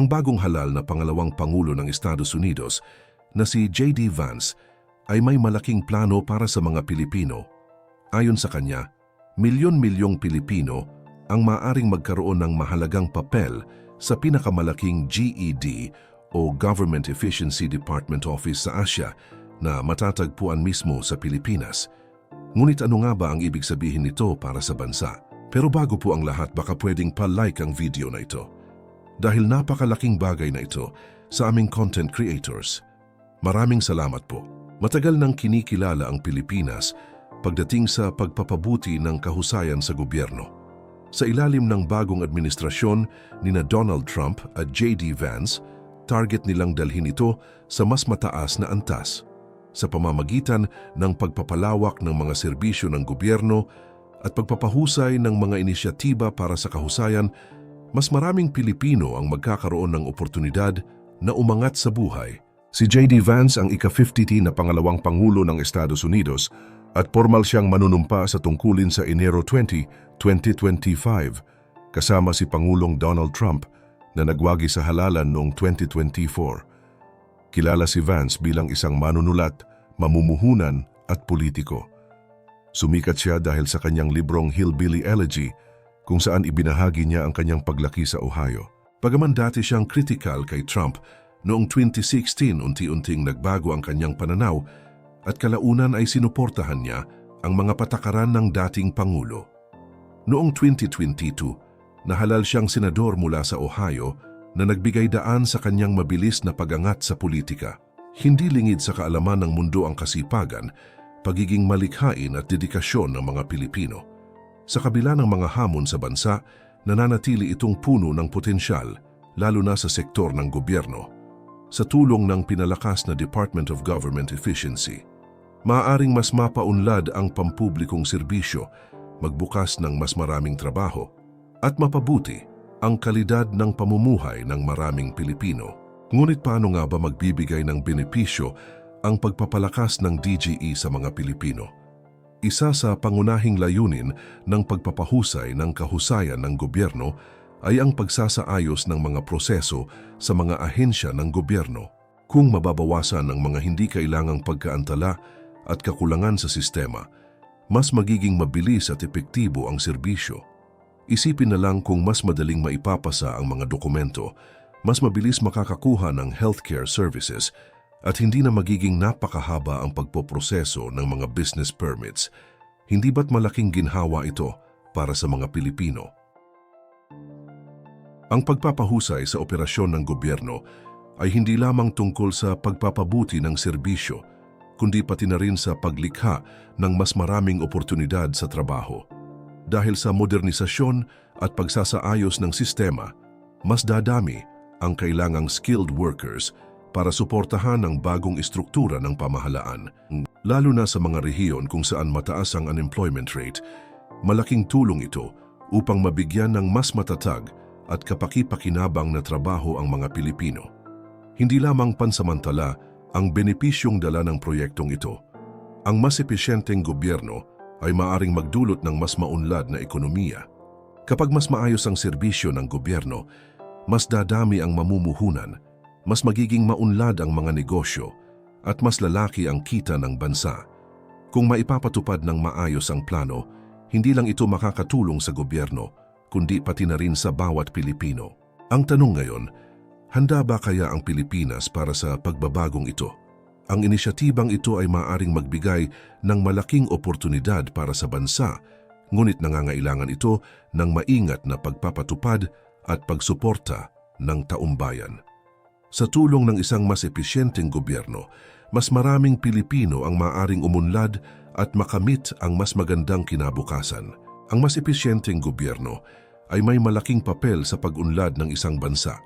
Ang bagong halal na pangalawang Pangulo ng Estados Unidos na si J.D. Vance ay may malaking plano para sa mga Pilipino. Ayon sa kanya, milyon-milyong Pilipino ang maaring magkaroon ng mahalagang papel sa pinakamalaking GED o Government Efficiency Department Office sa Asia na matatagpuan mismo sa Pilipinas. Ngunit ano nga ba ang ibig sabihin nito para sa bansa? Pero bago po ang lahat baka pwedeng pa-like ang video na ito. Dahil napakalaking bagay na ito sa aming content creators. Maraming salamat po. Matagal nang kinikilala ang Pilipinas pagdating sa pagpapabuti ng kahusayan sa gobyerno. Sa ilalim ng bagong administrasyon ni na Donald Trump at J.D. Vance, target nilang dalhin ito sa mas mataas na antas sa pamamagitan ng pagpapalawak ng mga serbisyo ng gobyerno at pagpapahusay ng mga inisyatiba para sa kahusayan, mas maraming Pilipino ang magkakaroon ng oportunidad na umangat sa buhay. Si J.D. Vance ang ika-50 na pangalawang Pangulo ng Estados Unidos at formal siyang manunumpa sa tungkulin sa Enero 20, 2025 kasama si Pangulong Donald Trump na nagwagi sa halalan noong 2024. Kilala si Vance bilang isang manunulat, mamumuhunan at politiko. Sumikat siya dahil sa kanyang librong Hillbilly Elegy kung saan ibinahagi niya ang kanyang paglaki sa Ohio. Pagaman dati siyang critical kay Trump, noong 2016 unti-unting nagbago ang kanyang pananaw at kalaunan ay sinuportahan niya ang mga patakaran ng dating Pangulo. Noong 2022, nahalal siyang senador mula sa Ohio na nagbigay daan sa kanyang mabilis na pagangat sa politika. Hindi lingid sa kaalaman ng mundo ang kasipagan, pagiging malikhain at dedikasyon ng mga Pilipino. Sa kabila ng mga hamon sa bansa, nananatili itong puno ng potensyal, lalo na sa sektor ng gobyerno. Sa tulong ng pinalakas na Department of Government Efficiency, maaaring mas mapaunlad ang pampublikong serbisyo, magbukas ng mas maraming trabaho, at mapabuti ang kalidad ng pamumuhay ng maraming Pilipino. Ngunit paano nga ba magbibigay ng benepisyo ang pagpapalakas ng DGE sa mga Pilipino? Isa sa pangunahing layunin ng pagpapahusay ng kahusayan ng gobyerno ay ang pagsasaayos ng mga proseso sa mga ahensya ng gobyerno. Kung mababawasan ang mga hindi kailangang pagkaantala at kakulangan sa sistema, mas magiging mabilis at epektibo ang serbisyo. Isipin na lang kung mas madaling maipapasa ang mga dokumento, mas mabilis makakakuha ng healthcare services at hindi na magiging napakahaba ang pagpoproseso ng mga business permits. Hindi ba't malaking ginhawa ito para sa mga Pilipino? Ang pagpapahusay sa operasyon ng gobyerno ay hindi lamang tungkol sa pagpapabuti ng serbisyo, kundi pati na rin sa paglikha ng mas maraming oportunidad sa trabaho. Dahil sa modernisasyon at pagsasaayos ng sistema, mas dadami ang kailangang skilled workers para suportahan ang bagong istruktura ng pamahalaan. Lalo na sa mga rehiyon kung saan mataas ang unemployment rate, malaking tulong ito upang mabigyan ng mas matatag at kapaki-pakinabang na trabaho ang mga Pilipino. Hindi lamang pansamantala ang benepisyong dala ng proyektong ito. Ang mas epesyenteng gobyerno ay maaring magdulot ng mas maunlad na ekonomiya. Kapag mas maayos ang serbisyo ng gobyerno, mas dadami ang mamumuhunan, mas magiging maunlad ang mga negosyo, at mas lalaki ang kita ng bansa. Kung maipapatupad ng maayos ang plano, hindi lang ito makakatulong sa gobyerno, kundi pati na rin sa bawat Pilipino. Ang tanong ngayon, handa ba kaya ang Pilipinas para sa pagbabagong ito? Ang inisyatibang ito ay maaring magbigay ng malaking oportunidad para sa bansa, ngunit nangangailangan ito ng maingat na pagpapatupad at pagsuporta ng taumbayan. Sa tulong ng isang mas epesyenteng gobyerno, mas maraming Pilipino ang maaring umunlad at makamit ang mas magandang kinabukasan. Ang mas epesyenteng gobyerno ay may malaking papel sa pag-unlad ng isang bansa.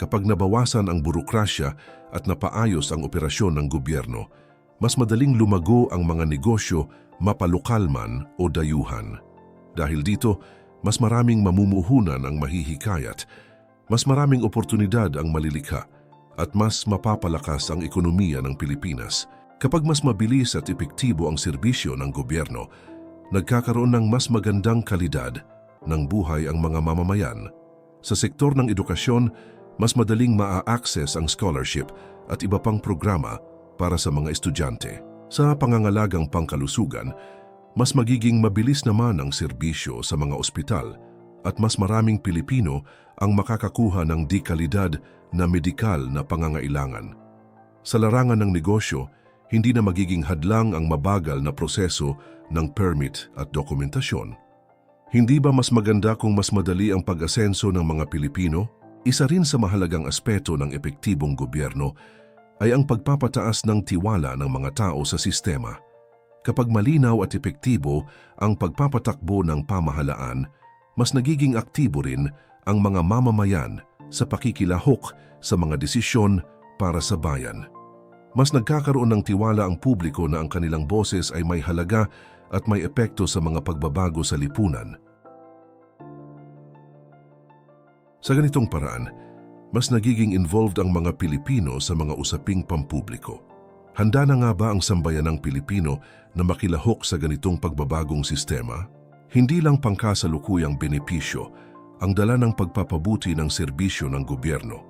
Kapag nabawasan ang burokrasya at napaayos ang operasyon ng gobyerno, mas madaling lumago ang mga negosyo mapalokal man o dayuhan. Dahil dito, mas maraming mamumuhunan ang mahihikayat, mas maraming oportunidad ang malilikha, at mas mapapalakas ang ekonomiya ng Pilipinas. Kapag mas mabilis at epektibo ang serbisyo ng gobyerno, nagkakaroon ng mas magandang kalidad ng buhay ang mga mamamayan. Sa sektor ng edukasyon, mas madaling maa-access ang scholarship at iba pang programa para sa mga estudyante. Sa pangangalagang pangkalusugan, mas magiging mabilis naman ang serbisyo sa mga ospital at mas maraming Pilipino ang makakakuha ng di-kalidad na medikal na pangangailangan. Sa larangan ng negosyo, hindi na magiging hadlang ang mabagal na proseso ng permit at dokumentasyon. Hindi ba mas maganda kung mas madali ang pag-asenso ng mga Pilipino? Isa rin sa mahalagang aspeto ng epektibong gobyerno ay ang pagpapataas ng tiwala ng mga tao sa sistema. Kapag malinaw at epektibo ang pagpapatakbo ng pamahalaan, mas nagiging aktibo rin ang mga mamamayan sa pakikilahok sa mga desisyon para sa bayan. Mas nagkakaroon ng tiwala ang publiko na ang kanilang boses ay may halaga at may epekto sa mga pagbabago sa lipunan. Sa ganitong paraan, mas nagiging involved ang mga Pilipino sa mga usaping pampubliko. Handa na nga ba ang sambayanang Pilipino na makilahok sa ganitong pagbabagong sistema? Hindi lang pangkasalukuyang benepisyo ang dala ng pagpapabuti ng serbisyo ng gobyerno.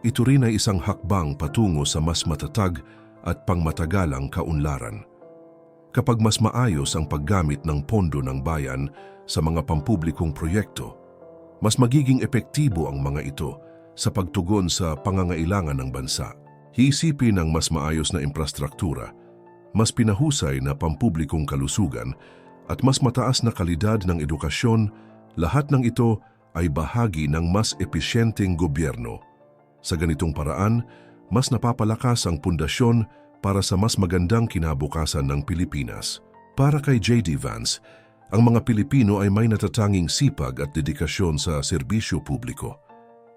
Ito rin ay isang hakbang patungo sa mas matatag at pangmatagalang kaunlaran. Kapag mas maayos ang paggamit ng pondo ng bayan sa mga pampublikong proyekto, mas magiging epektibo ang mga ito sa pagtugon sa pangangailangan ng bansa. Hiisipin ang mas maayos na infrastruktura, mas pinahusay na pampublikong kalusugan at mas mataas na kalidad ng edukasyon, lahat ng ito ay bahagi ng mas episyenteng gobyerno. Sa ganitong paraan, mas napapalakas ang pundasyon para sa mas magandang kinabukasan ng Pilipinas. Para kay J.D. Vance, ang mga Pilipino ay may natatanging sipag at dedikasyon sa serbisyo publiko.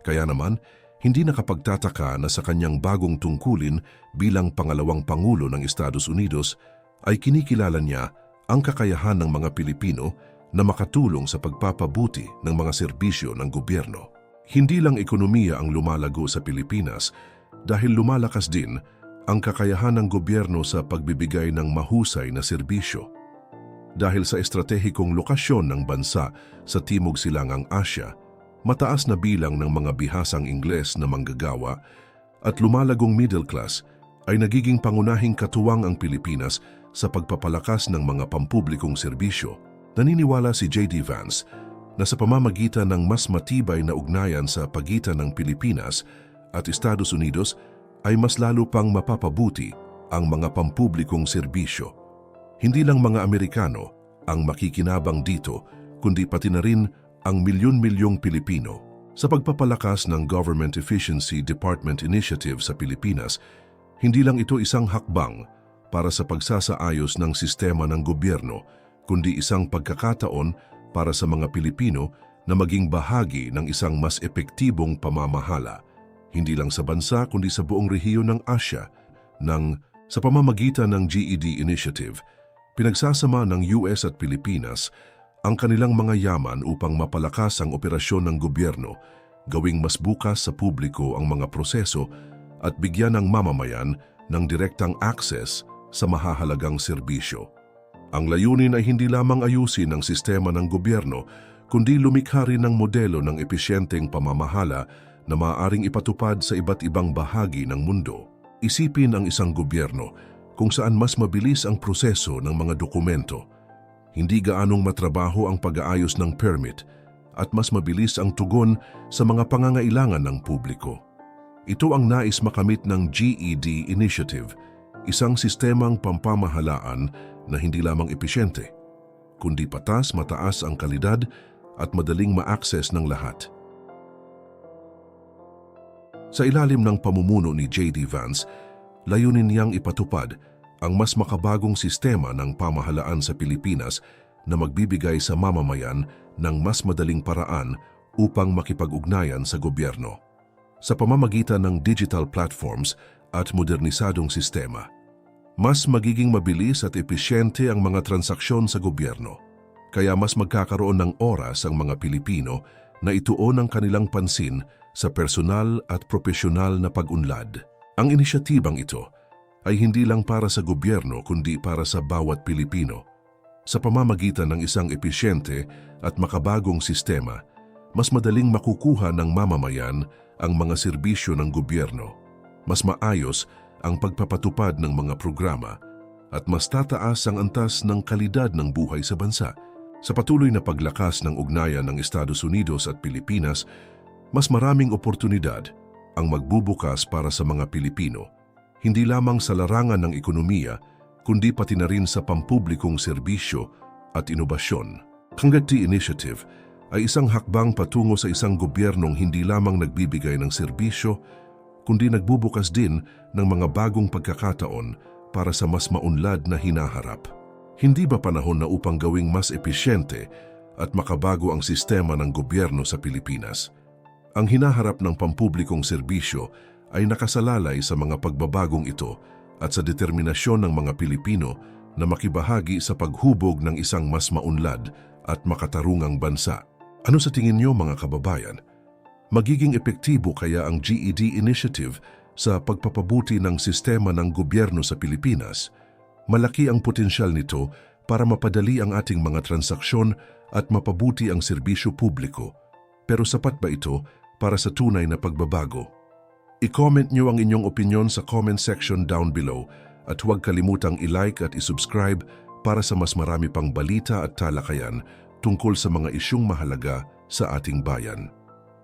Kaya naman, hindi nakapagtataka na sa kanyang bagong tungkulin bilang pangalawang Pangulo ng Estados Unidos ay kinikilala niya ang kakayahan ng mga Pilipino na makatulong sa pagpapabuti ng mga serbisyo ng gobyerno. Hindi lang ekonomiya ang lumalago sa Pilipinas dahil lumalakas din ang kakayahan ng gobyerno sa pagbibigay ng mahusay na serbisyo. Dahil sa estratehikong lokasyon ng bansa sa Timog Silangang Asya, mataas na bilang ng mga bihasang Ingles na manggagawa at lumalagong middle class ay nagiging pangunahing katuwang ang Pilipinas sa pagpapalakas ng mga pampublikong serbisyo. Naniniwala si J.D. Vance na sa pamamagitan ng mas matibay na ugnayan sa pagitan ng Pilipinas at Estados Unidos ay mas lalo pang mapapabuti ang mga pampublikong serbisyo. Hindi lang mga Amerikano ang makikinabang dito, kundi pati na rin ang milyon-milyong Pilipino. Sa pagpapalakas ng Government Efficiency Department Initiative sa Pilipinas, hindi lang ito isang hakbang para sa pagsasaayos ng sistema ng gobyerno, kundi isang pagkakataon para sa mga Pilipino na maging bahagi ng isang mas epektibong pamamahala, hindi lang sa bansa kundi sa buong rehiyon ng Asya, ng sa pamamagitan ng GED Initiative, pinagsasama ng US at Pilipinas ang kanilang mga yaman upang mapalakas ang operasyon ng gobyerno, gawing mas bukas sa publiko ang mga proseso at bigyan ng mamamayan ng direktang access sa mahahalagang serbisyo. Ang layunin ay hindi lamang ayusin ang sistema ng gobyerno, kundi lumikha rin ng modelo ng episyenteng pamamahala na maaaring ipatupad sa iba't ibang bahagi ng mundo. Isipin ang isang gobyerno kung saan mas mabilis ang proseso ng mga dokumento, hindi gaanong matrabaho ang pag-aayos ng permit at mas mabilis ang tugon sa mga pangangailangan ng publiko. Ito ang nais makamit ng GED Initiative, isang sistemang pampamahalaan na hindi lamang episyente, kundi patas mataas ang kalidad at madaling ma-access ng lahat. Sa ilalim ng pamumuno ni J.D. Vance, layunin niyang ipatupad ang mas makabagong sistema ng pamahalaan sa Pilipinas na magbibigay sa mamamayan ng mas madaling paraan upang makipag-ugnayan sa gobyerno. Sa pamamagitan ng digital platforms at modernisadong sistema, mas magiging mabilis at episyente ang mga transaksyon sa gobyerno. Kaya mas magkakaroon ng oras ang mga Pilipino na ituon ang kanilang pansin sa personal at profesional na pag-unlad. Ang inisyatibang ito ay hindi lang para sa gobyerno kundi para sa bawat Pilipino. Sa pamamagitan ng isang episyente at makabagong sistema, mas madaling makukuha ng mamamayan ang mga serbisyo ng gobyerno. Mas maayos ang pagpapatupad ng mga programa at mas tataas ang antas ng kalidad ng buhay sa bansa. Sa patuloy na paglakas ng ugnayan ng Estados Unidos at Pilipinas, mas maraming oportunidad ang magbubukas para sa mga Pilipino, hindi lamang sa larangan ng ekonomiya, kundi pati na rin sa pampublikong serbisyo at inobasyon. Kangati Initiative ay isang hakbang patungo sa isang gobyernong hindi lamang nagbibigay ng serbisyo, kundi nagbubukas din ng mga bagong pagkakataon para sa mas maunlad na hinaharap. Hindi ba panahon na upang gawing mas episyente at makabago ang sistema ng gobyerno sa Pilipinas? Ang hinaharap ng pampublikong serbisyo ay nakasalalay sa mga pagbabagong ito at sa determinasyon ng mga Pilipino na makibahagi sa paghubog ng isang mas maunlad at makatarungang bansa. Ano sa tingin niyo mga kababayan? Magiging epektibo kaya ang GED Initiative sa pagpapabuti ng sistema ng gobyerno sa Pilipinas? Malaki ang potensyal nito para mapadali ang ating mga transaksyon at mapabuti ang serbisyo publiko. Pero sapat ba ito para sa tunay na pagbabago? I-comment nyo ang inyong opinion sa comment section down below at huwag kalimutang i-like at i-subscribe para sa mas marami pang balita at talakayan tungkol sa mga isyong mahalaga sa ating bayan.